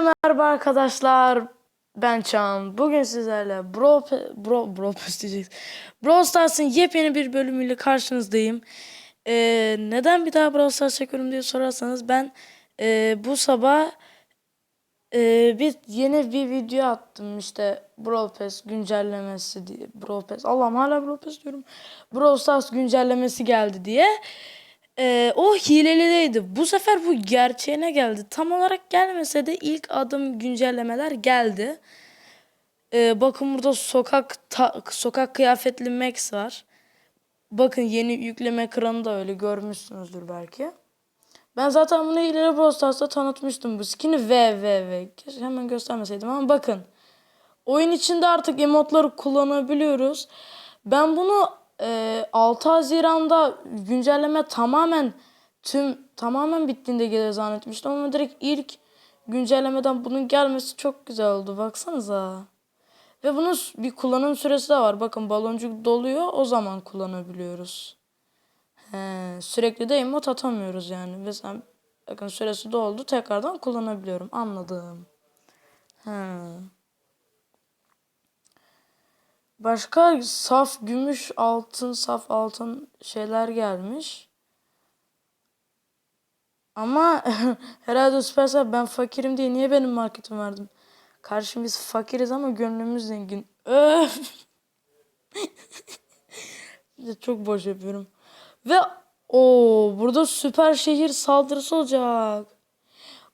Merhaba arkadaşlar. Ben Çağan. Bugün sizlerle Bro Bro Bro diyeceğiz. Brawl Stars'ın yepyeni bir bölümüyle karşınızdayım. Ee, neden bir daha Brawl Stars çekiyorum diye sorarsanız ben e, bu sabah e, bir yeni bir video attım işte Brawl Pass güncellemesi diye Brawl Pass Allah'ım hala Brawl Pass diyorum Brawl Stars güncellemesi geldi diye Ee, o hilelideydi. Bu sefer bu gerçeğine geldi. Tam olarak gelmese de ilk adım güncellemeler geldi. Ee, bakın burada sokak ta- sokak kıyafetli Max var. Bakın yeni yükleme ekranı da öyle görmüşsünüzdür belki. Ben zaten bunu ileri Brawl tanıtmıştım bu skin'i ve ve ve. Keşke hemen göstermeseydim ama bakın. Oyun içinde artık emotları kullanabiliyoruz. Ben bunu e, 6 Haziran'da güncelleme tamamen tüm tamamen bittiğinde gelir zannetmiştim ama direkt ilk güncellemeden bunun gelmesi çok güzel oldu. Baksanıza. Ve bunun bir kullanım süresi de var. Bakın baloncuk doluyor o zaman kullanabiliyoruz. He, sürekli de emot atamıyoruz yani. Mesela bakın süresi doldu tekrardan kullanabiliyorum. Anladım. He. Başka saf gümüş, altın, saf altın şeyler gelmiş. Ama herhalde Supercell ben fakirim diye niye benim marketim verdim? Kardeşim biz fakiriz ama gönlümüz zengin. Çok boş yapıyorum. Ve o burada süper şehir saldırısı olacak.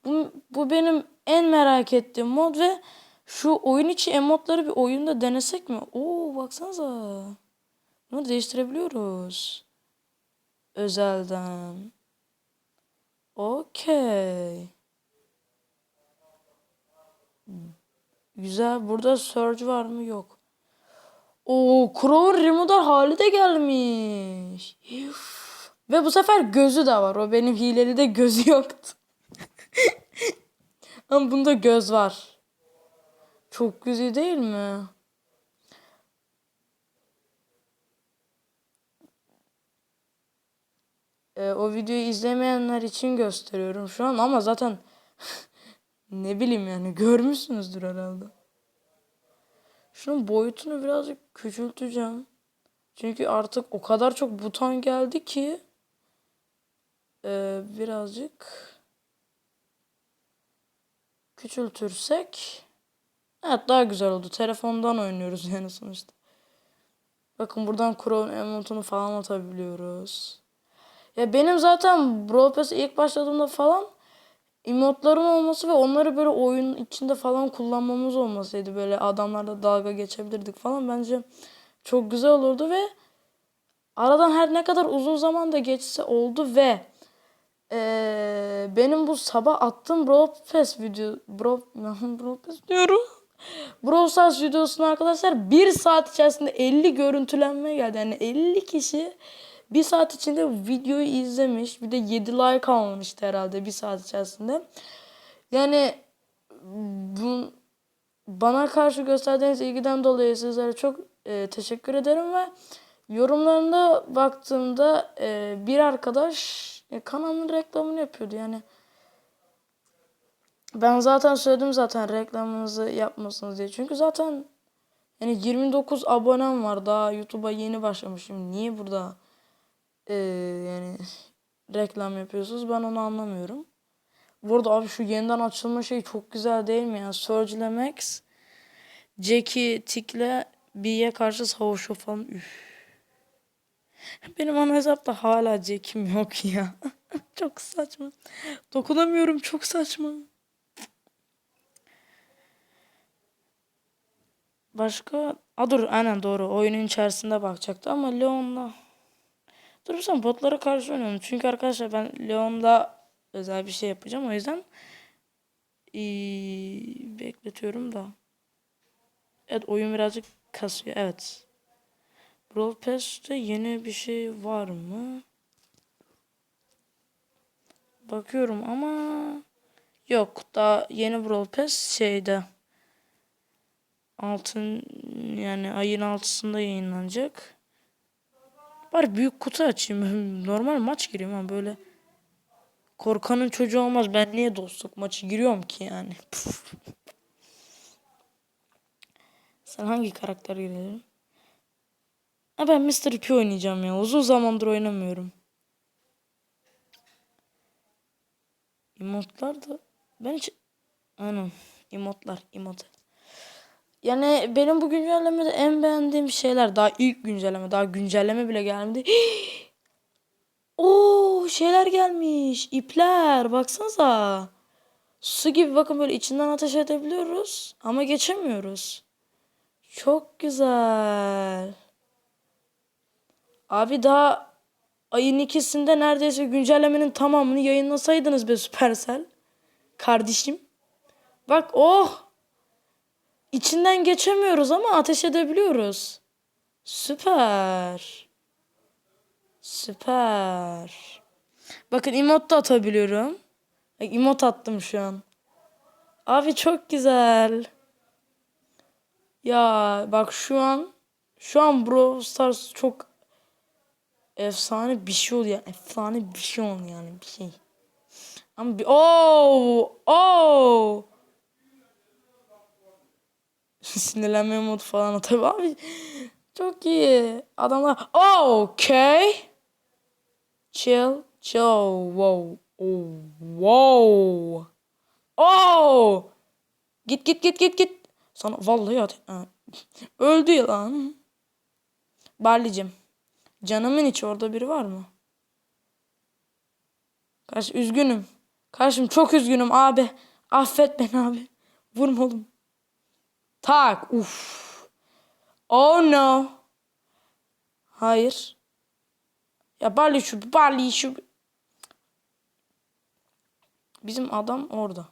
Bu, bu benim en merak ettiğim mod ve şu oyun içi emotları bir oyunda denesek mi? Oo baksanıza. Bunu değiştirebiliyoruz. Özelden. Okey. Güzel. Burada Surge var mı? Yok. Oo, Crow'un Remodel hali de gelmiş. Ve bu sefer gözü de var. O benim hileli de gözü yoktu. Ama bunda göz var. Çok güzel değil mi? Ee, o videoyu izlemeyenler için gösteriyorum şu an ama zaten ne bileyim yani görmüşsünüzdür herhalde. Şunun boyutunu birazcık küçülteceğim. Çünkü artık o kadar çok buton geldi ki ee, birazcık küçültürsek evet daha güzel oldu. Telefondan oynuyoruz yani sonuçta. Bakın buradan Chrome emotunu falan atabiliyoruz. Ya benim zaten Brawl Pass'e ilk başladığımda falan emotların olması ve onları böyle oyun içinde falan kullanmamız olmasaydı böyle adamlarla dalga geçebilirdik falan bence çok güzel olurdu ve aradan her ne kadar uzun zaman da geçse oldu ve eee, benim bu sabah attığım Brawl Pass video Brawl, Brawl Pass diyorum. Brawl Stars videosuna arkadaşlar bir saat içerisinde 50 görüntülenme geldi. Yani 50 kişi bir saat içinde videoyu izlemiş. Bir de 7 like almıştı herhalde bir saat içerisinde. Yani bu, bana karşı gösterdiğiniz ilgiden dolayı sizlere çok e, teşekkür ederim ve yorumlarında baktığımda e, bir arkadaş e, kanalın reklamını yapıyordu. Yani ben zaten söyledim zaten reklamınızı yapmasınız diye. Çünkü zaten yani 29 abonem var daha YouTube'a yeni başlamışım. Niye burada e, yani reklam yapıyorsunuz ben onu anlamıyorum. Burada abi şu yeniden açılma şey çok güzel değil mi ya? Surge ile Max, Jackie, Tick'le B'ye karşı savaşıyor falan. Üf. Benim ana hesapta hala Jack'im yok ya. çok saçma. Dokunamıyorum çok saçma. Başka? A dur aynen doğru. Oyunun içerisinde bakacaktı ama Leon'la Durursam botlara karşı oynuyorum. Çünkü arkadaşlar ben Leon'da özel bir şey yapacağım. O yüzden iyi, bekletiyorum da. Evet oyun birazcık kasıyor. Evet. Brawl Pass'te yeni bir şey var mı? Bakıyorum ama yok. Daha yeni Brawl Pass şeyde. Altın yani ayın altısında yayınlanacak. Bari büyük kutu açayım. Normal maç gireyim ama böyle Korkanın çocuğu olmaz. Ben niye dostluk maçı giriyorum ki yani? Sen hangi karakter girelim? Ha ben Mr. P oynayacağım ya. Uzun zamandır oynamıyorum. Emotlar da ben hiç Aynen. Emotlar, emot. Yani benim bu güncellemede en beğendiğim şeyler daha ilk güncelleme, daha güncelleme bile gelmedi. Oo şeyler gelmiş. İpler baksanıza. Su gibi bakın böyle içinden ateş edebiliyoruz ama geçemiyoruz. Çok güzel. Abi daha ayın ikisinde neredeyse güncellemenin tamamını yayınlasaydınız be Supercell. Kardeşim. Bak oh. İçinden geçemiyoruz ama ateş edebiliyoruz. Süper. Süper. Bakın emot da atabiliyorum. Bak, Emot attım şu an. Abi çok güzel. Ya bak şu an şu an Brawl Stars çok efsane bir şey oluyor. Efsane bir şey oluyor yani bir şey. Ama bir oh oh sinirlenme modu falan tabii abi. Çok iyi. Adamlar okay. Chill, chill. Wow. Oh, wow. Oh. Git git git git git. Sana vallahi at. Öldü ya lan. Barlicim. Canımın içi orada biri var mı? Karşı üzgünüm. Karşım çok üzgünüm abi. Affet beni abi. Vurma oğlum. Tak. Uf. Oh no. Hayır. Ya Barley şu, Barley şu. Bizim adam orada.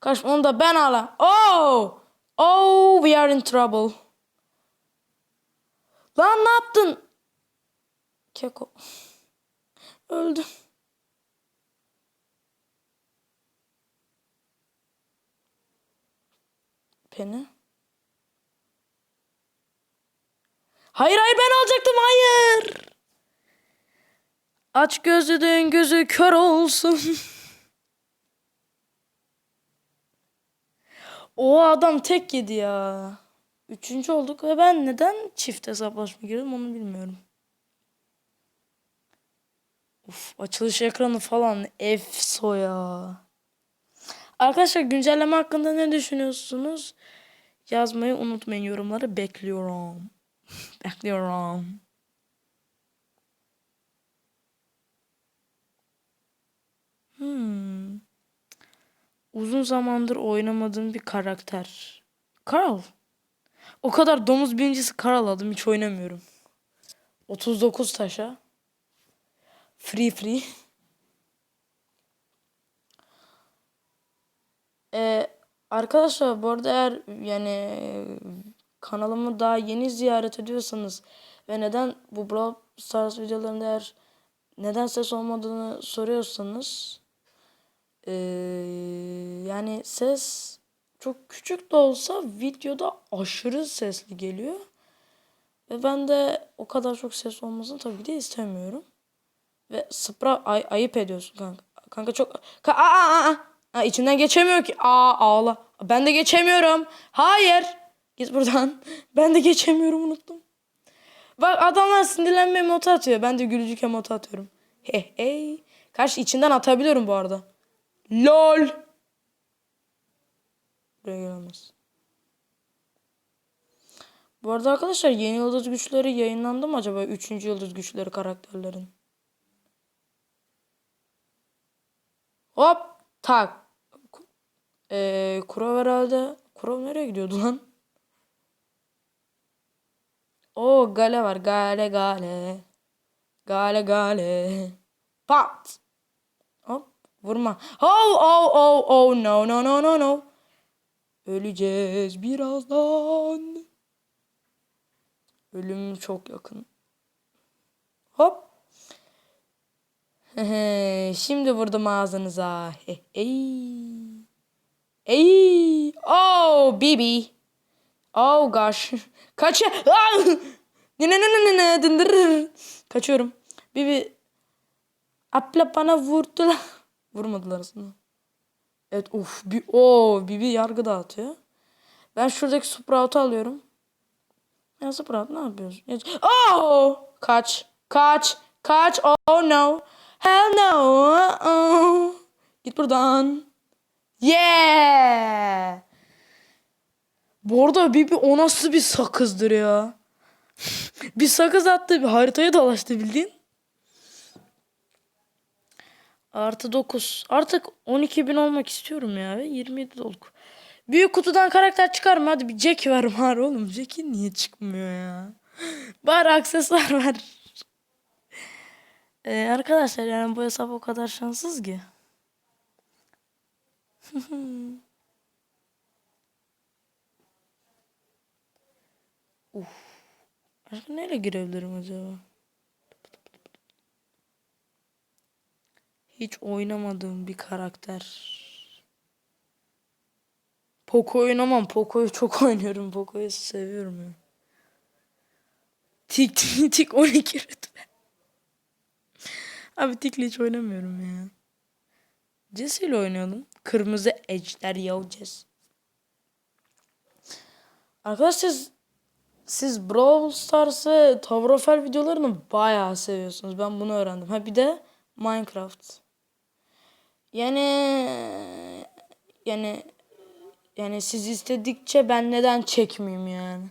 Kaç onu da ben ala. Oh! Oh, we are in trouble. Lan ne yaptın? Keko. Öldüm. Peni. Hayır hayır ben alacaktım hayır. Aç gözlüğün gözü kör olsun. o adam tek yedi ya. Üçüncü olduk ve ben neden çift hesaplaşma girdim onu bilmiyorum. Uf, açılış ekranı falan efso ya. Arkadaşlar güncelleme hakkında ne düşünüyorsunuz? Yazmayı unutmayın yorumları bekliyorum. bekliyorum. Hmm. Uzun zamandır oynamadığım bir karakter. Carl. O kadar domuz birincisi Carl adım hiç oynamıyorum. 39 taşa. Free free. Ee, arkadaşlar bu arada eğer yani kanalımı daha yeni ziyaret ediyorsanız ve neden bu Brawl Stars videolarında eğer neden ses olmadığını soruyorsanız ee, yani ses çok küçük de olsa videoda aşırı sesli geliyor. Ve ben de o kadar çok ses olmasını tabii de istemiyorum. Ve Spra ay ayıp ediyorsun kanka. Kanka çok... Ka aa, aa, aa. Ha, içinden geçemiyor ki. Aa ağla. Ben de geçemiyorum. Hayır. Git buradan. Ben de geçemiyorum unuttum. Bak adamlar sinirlenme emotu atıyor. Ben de gülücük emotu atıyorum. Hey hey. Karşı içinden atabiliyorum bu arada. LOL. Buraya gelemez. Bu arada arkadaşlar yeni yıldız güçleri yayınlandı mı acaba? Üçüncü yıldız güçleri karakterlerin. Hop tak. Ee, Kurov herhalde. Kurov nereye gidiyordu lan? O gale var. Gale gale. Gale gale. Pat. Hop vurma. Oh oh oh oh no no no no no. Öleceğiz birazdan. Ölüm çok yakın. Hop. Şimdi vurdum ağzınıza. Ey. Ey. Oh baby. Oh gosh. Kaç. Ne ne ne ne ne. Kaçıyorum. Bibi. Abla bana vurdular. Vurmadılar aslında. Evet uf bir o Bibi yargı dağıtıyor. Ben şuradaki Sprout'u alıyorum. Ya Sprout ne yapıyorsun? Ya- Oh! Kaç. Kaç. Kaç. Oh no. Hell no. Oh. Git buradan. Yeah. Bu arada Bibi o nasıl bir sakızdır ya. bir sakız attı bir haritayı dolaştı bildiğin. Artı 9. Artık 12.000 olmak istiyorum ya. ve 27 doluk. Büyük kutudan karakter çıkar mı? Hadi bir Jack ver bari oğlum. Jack'in niye çıkmıyor ya? Bari aksesuar ver. Ee, arkadaşlar yani bu hesap o kadar şanssız ki. Uf. Başka neyle girebilirim acaba? Hiç oynamadığım bir karakter. Poco oynamam. Poco'yu çok oynuyorum. Poco'yu seviyorum ya. Tik tik tik 12 rütbe. Abi Tik'le hiç oynamıyorum ya. Jesse ile oynayalım. Kırmızı ejder yav Jess. Arkadaşlar siz, siz Brawl Stars'ı Tower of Hell videolarını bayağı seviyorsunuz. Ben bunu öğrendim. Ha bir de Minecraft. Yani yani yani siz istedikçe ben neden çekmeyeyim yani?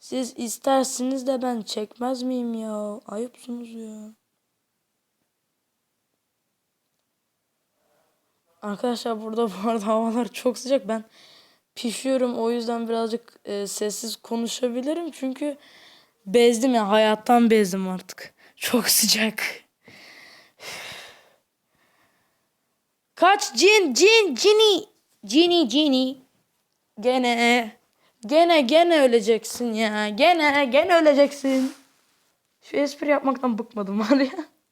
Siz istersiniz de ben çekmez miyim ya? Ayıpsınız ya. Arkadaşlar burada bu arada havalar çok sıcak. Ben pişiyorum. O yüzden birazcık e, sessiz konuşabilirim. Çünkü bezdim ya. Hayattan bezdim artık. Çok sıcak. Kaç cin cin cini cini cini gene gene gene öleceksin ya gene gene öleceksin şu espri yapmaktan bıkmadım var ya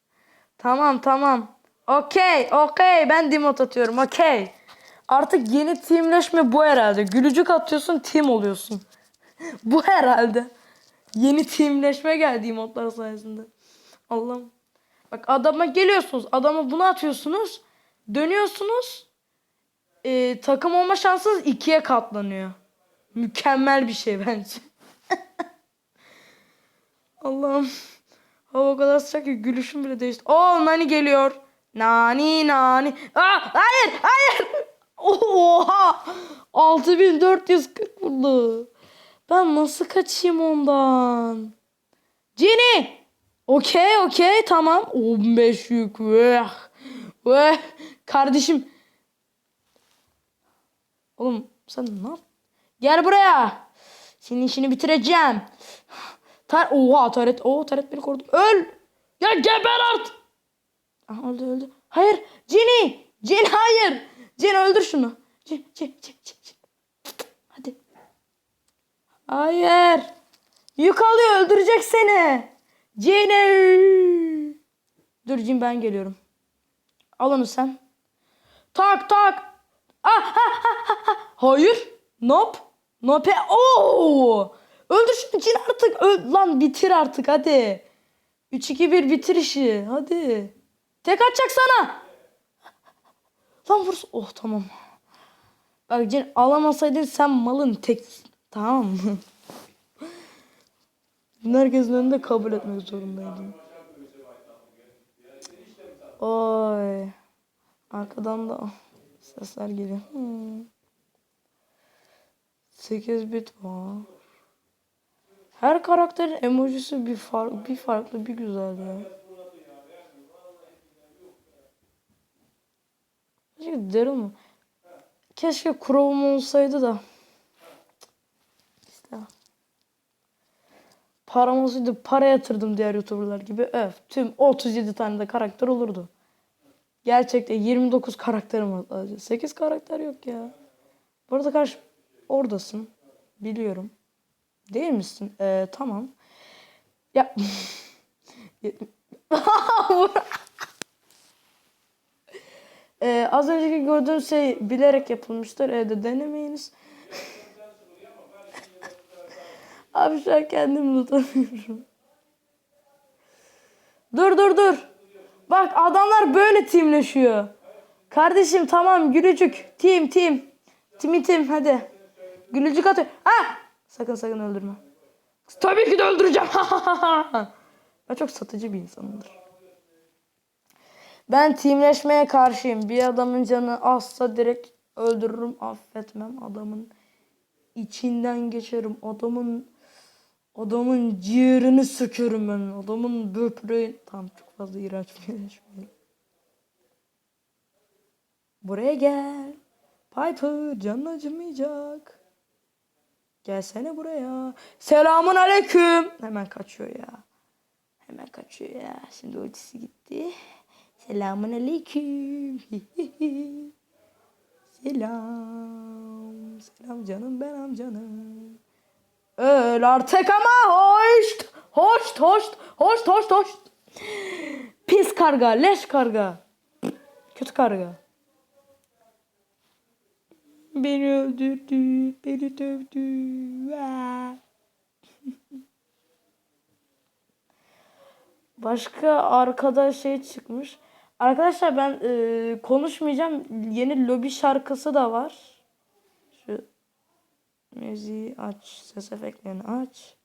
tamam tamam okey okey ben dimot atıyorum okey artık yeni teamleşme bu herhalde gülücük atıyorsun team oluyorsun bu herhalde yeni teamleşme geldi emotlar sayesinde Allah'ım bak adama geliyorsunuz adama bunu atıyorsunuz Dönüyorsunuz. e, takım olma şansınız ikiye katlanıyor. Mükemmel bir şey bence. Allah'ım. Hava o kadar sıcak ki gülüşüm bile değişti. Oo Nani geliyor. Nani nani. Aa, hayır hayır. Oha. 6440 vurdu. Ben nasıl kaçayım ondan? Cini. Okey okey tamam. 15 yük. Veh. Veh. Kardeşim. Oğlum sen ne yap? Gel buraya. Senin işini bitireceğim. Tar Oha taret. Oo taret beni korudu. Öl. Ya geber artık. Aha öldü öldü. Hayır. Cini. Cin hayır. Cin öldür şunu. Cin cin cin. cin. Hadi. Hayır. Yük alıyor öldürecek seni. Cini. Dur Cin ben geliyorum. Al onu sen. Tak tak. Ah, ha, ha, ha, ha. Hayır. Nop. Nope. Oo. Öldür şunu cin artık. Öl lan bitir artık hadi. 3 2 1 bitir işi. Hadi. Tek atacak sana. Lan vursun. Oh tamam. Bak cin alamasaydın sen malın tek. Tamam mı? Herkesin önünde kabul etmek zorundaydım. Oy. Arkadan da sesler geliyor. Hmm. 8 bit var. Her karakterin emojisi bir farklı, bir farklı, bir güzel ya. Keşke derim mi? Keşke Chrome'um olsaydı da. İşte. Param olsaydı para yatırdım diğer YouTuber'lar gibi. Öf. Tüm 37 tane de karakter olurdu. Gerçekten 29 karakterim var sadece. 8 karakter yok ya. Bu arada karşı oradasın. Biliyorum. Değil misin? Ee, tamam. Ya ee, az önceki gördüğünüz şey bilerek yapılmıştır. Evde denemeyiniz. Abi şu an kendimi tutamıyorum. Dur dur dur. Bak adamlar böyle teamleşiyor. Kardeşim tamam gülücük. Team team. Timi team hadi. Gülücük atıyor. Ha! Sakın sakın öldürme. Tabii ki de öldüreceğim. ben çok satıcı bir insanımdır. Ben teamleşmeye karşıyım. Bir adamın canı azsa direkt öldürürüm. Affetmem. Adamın içinden geçerim. Adamın adamın ciğerini sökerim ben. Adamın böbreği... Tamam çok fazla iğrenç bir. Buraya gel. Piper canın acımayacak. Gelsene buraya. Selamun aleyküm. Hemen kaçıyor ya. Hemen kaçıyor ya. Şimdi ultisi gitti. Selamun aleyküm. Selam. Selam canım benim canım. Öl artık ama hoşt. Hoşt hoşt. Hoşt hoşt hoşt. Pis karga. Leş karga. Kötü karga. Beni öldürdü. Beni dövdü. Başka arkada şey çıkmış. Arkadaşlar ben e, konuşmayacağım. Yeni lobi şarkısı da var. Şu müziği aç. Ses efektlerini aç.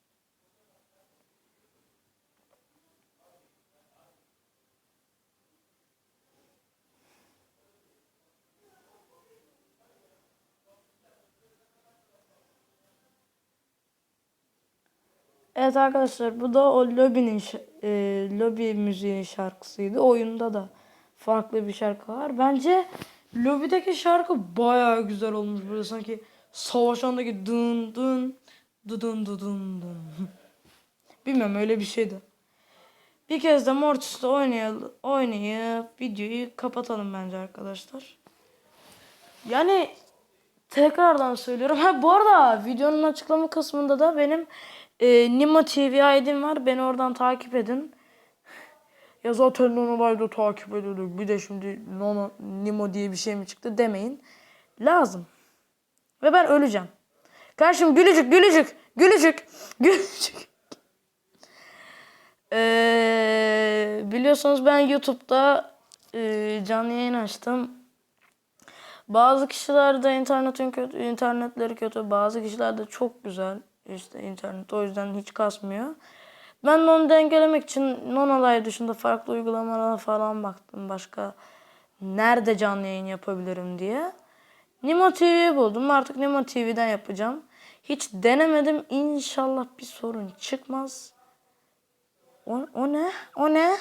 Evet arkadaşlar bu da o Lobby'nin ş- e, Lobby müziği şarkısıydı. Oyunda da farklı bir şarkı var. Bence Lobby'deki şarkı bayağı güzel olmuş. Böyle sanki savaş andaki dın dın dudun dudun dın. Bilmiyorum öyle bir şeydi. Bir kez de Mortis'le oynayalım, oynayıp videoyu kapatalım bence arkadaşlar. Yani tekrardan söylüyorum. Ha bu arada videonun açıklama kısmında da benim e, Nimo TV ID'm var. Beni oradan takip edin. Ya zaten Nono'layda takip ediyorduk. Bir de şimdi Nono, Nimo diye bir şey mi çıktı demeyin. Lazım. Ve ben öleceğim. Karşım gülücük gülücük gülücük gülücük. Ee, biliyorsunuz ben YouTube'da e, canlı yayın açtım. Bazı kişilerde internetin kötü, internetleri kötü. Bazı kişilerde çok güzel. işte internet o yüzden hiç kasmıyor. Ben de onu dengelemek için Nonolay dışında farklı uygulamalara falan baktım. Başka nerede canlı yayın yapabilirim diye. Nimo TV'yi buldum. Artık Nimo TV'den yapacağım. Hiç denemedim. İnşallah bir sorun çıkmaz. O, o ne? O ne?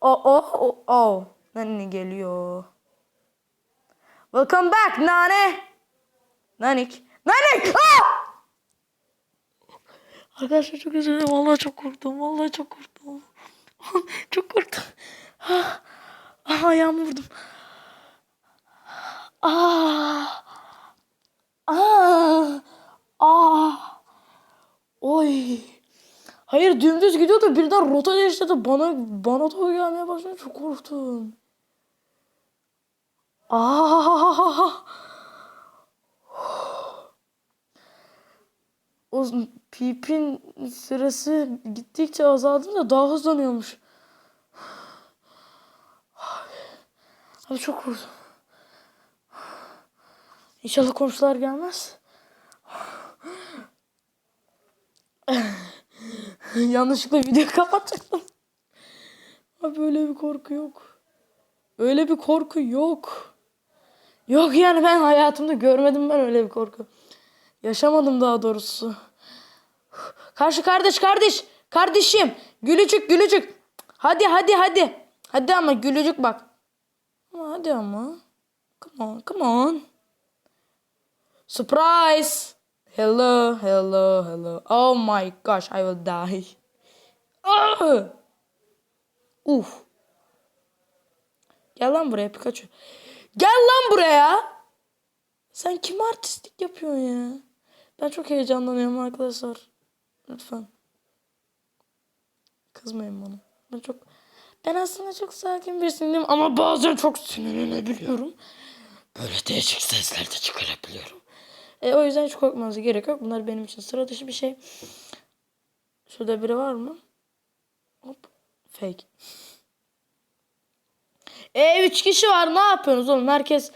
O o o o. Nani geliyor. Welcome back Nane. Nanik. Nanik! Ah! Arkadaşlar çok özür dilerim. Vallahi çok korktum. Vallahi çok korktum. çok korktum. Ah, ah ayağımı vurdum. Ah. Ah. Ah. Oy. Hayır dümdüz gidiyordu birden rota değiştirdi bana bana doğru gelmeye başladı çok korktum. Aa! O pipin süresi gittikçe azaldığında daha hızlanıyormuş. Abi çok korktum. İnşallah komşular gelmez. Yanlışlıkla videoyu kapatacaktım. Abi böyle bir korku yok. Öyle bir korku yok. Yok yani ben hayatımda görmedim ben öyle bir korku. Yaşamadım daha doğrusu. Karşı kardeş kardeş. Kardeşim. Gülücük gülücük. Hadi hadi hadi. Hadi ama gülücük bak. Hadi ama. Come on come on. Surprise. Hello hello hello. Oh my gosh I will die. Ah! Uf. Gel lan buraya Pikachu. Gel lan buraya. Sen kim artistlik yapıyorsun ya? Ben çok heyecanlanıyorum arkadaşlar. Lütfen. Kızmayın bana. Ben çok ben aslında çok sakin birisiyim ama bazen çok sinirlenebiliyorum. Böyle değişik sesler de çıkarabiliyorum. E, o yüzden hiç korkmanıza gerek yok. Bunlar benim için sıra dışı bir şey. Şurada biri var mı? Hop. Fake. E 3 kişi var. Ne yapıyorsunuz oğlum? Herkes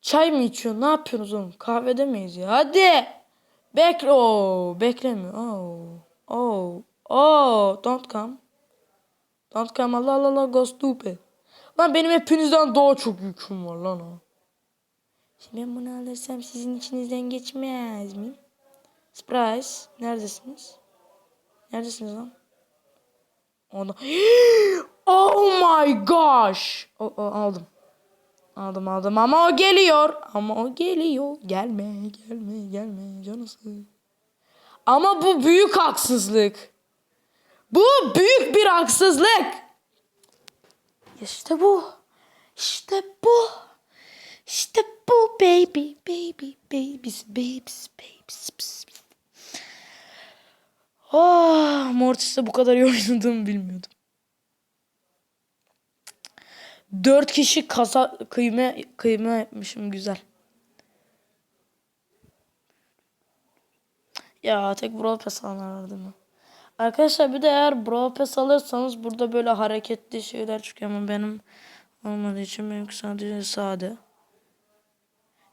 çay mı içiyor? Ne yapıyorsunuz oğlum? Kahvede miyiz ya? Hadi. Bekle. Oo, beklemiyor. Oo. Oo. Oo. Don't come. Don't come. Allah Allah Allah. Go stupid. Lan benim hepinizden daha çok yüküm var lan ha. Şimdi ben bunu alırsam sizin içinizden geçmez mi? Surprise. Neredesiniz? Neredesiniz lan? Onu. Oh my gosh. O, o, aldım. Aldım aldım ama o geliyor. Ama o geliyor. Gelme gelme gelme canısı. Ama bu büyük haksızlık. Bu büyük bir haksızlık. İşte bu. İşte bu. İşte bu baby baby babies babies babies. babies. Oh, Mortis'te bu kadar oynadığımı bilmiyordum. Dört kişi kasa kıyma kıyma yapmışım güzel. Ya tek Brawl Pass alanlar mi? Arkadaşlar bir de eğer Brawl Pass alırsanız burada böyle hareketli şeyler çıkıyor ama benim olmadığı için benimki sadece sade.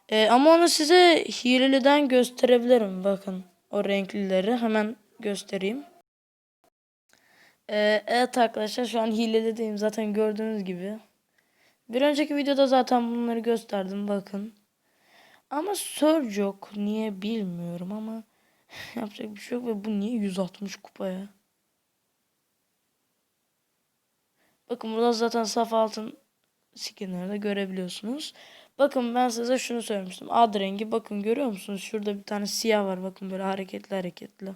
Ee, ama onu size hileliden gösterebilirim bakın o renklileri hemen göstereyim. Ee, evet arkadaşlar şu an hileledeyim zaten gördüğünüz gibi. Bir önceki videoda zaten bunları gösterdim bakın. Ama Surge yok. Niye bilmiyorum ama yapacak bir şey yok ve bu niye 160 kupaya? Bakın burada zaten saf altın skinleri de görebiliyorsunuz. Bakın ben size şunu söylemiştim. Ad rengi bakın görüyor musunuz? Şurada bir tane siyah var bakın böyle hareketli hareketli.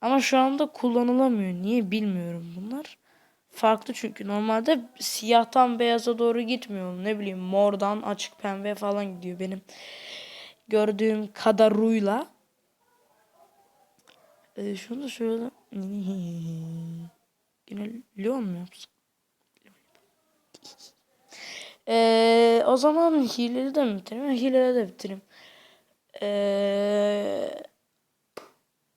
Ama şu anda kullanılamıyor. Niye bilmiyorum bunlar. Farklı çünkü normalde siyahtan beyaza doğru gitmiyor. Ne bileyim mordan açık pembe falan gidiyor benim gördüğüm kadarıyla. Ee, şunu da şöyle yine Leon mu yapsam? Ee, o zaman hileli de mi bitireyim? Hileli de bitireyim. Ee,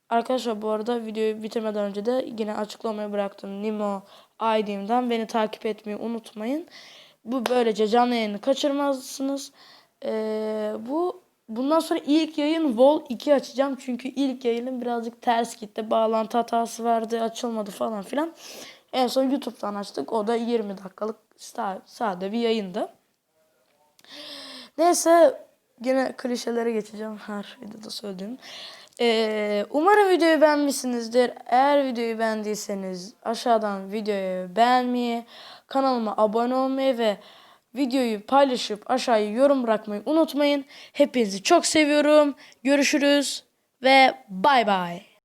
arkadaşlar bu arada videoyu bitirmeden önce de yine açıklamaya bıraktım. Nimo ID'mden beni takip etmeyi unutmayın. Bu böylece canlı yayını kaçırmazsınız. Ee, bu bundan sonra ilk yayın Vol 2 açacağım. Çünkü ilk yayının birazcık ters gitti. Bağlantı hatası vardı, açılmadı falan filan. En son YouTube'dan açtık. O da 20 dakikalık sade bir yayındı. Neyse yine klişelere geçeceğim her videoda söylediğim. Ee, umarım videoyu beğenmişsinizdir. Eğer videoyu beğendiyseniz aşağıdan videoyu beğenmeyi, kanalıma abone olmayı ve videoyu paylaşıp aşağıya yorum bırakmayı unutmayın. Hepinizi çok seviyorum. Görüşürüz ve bay bay.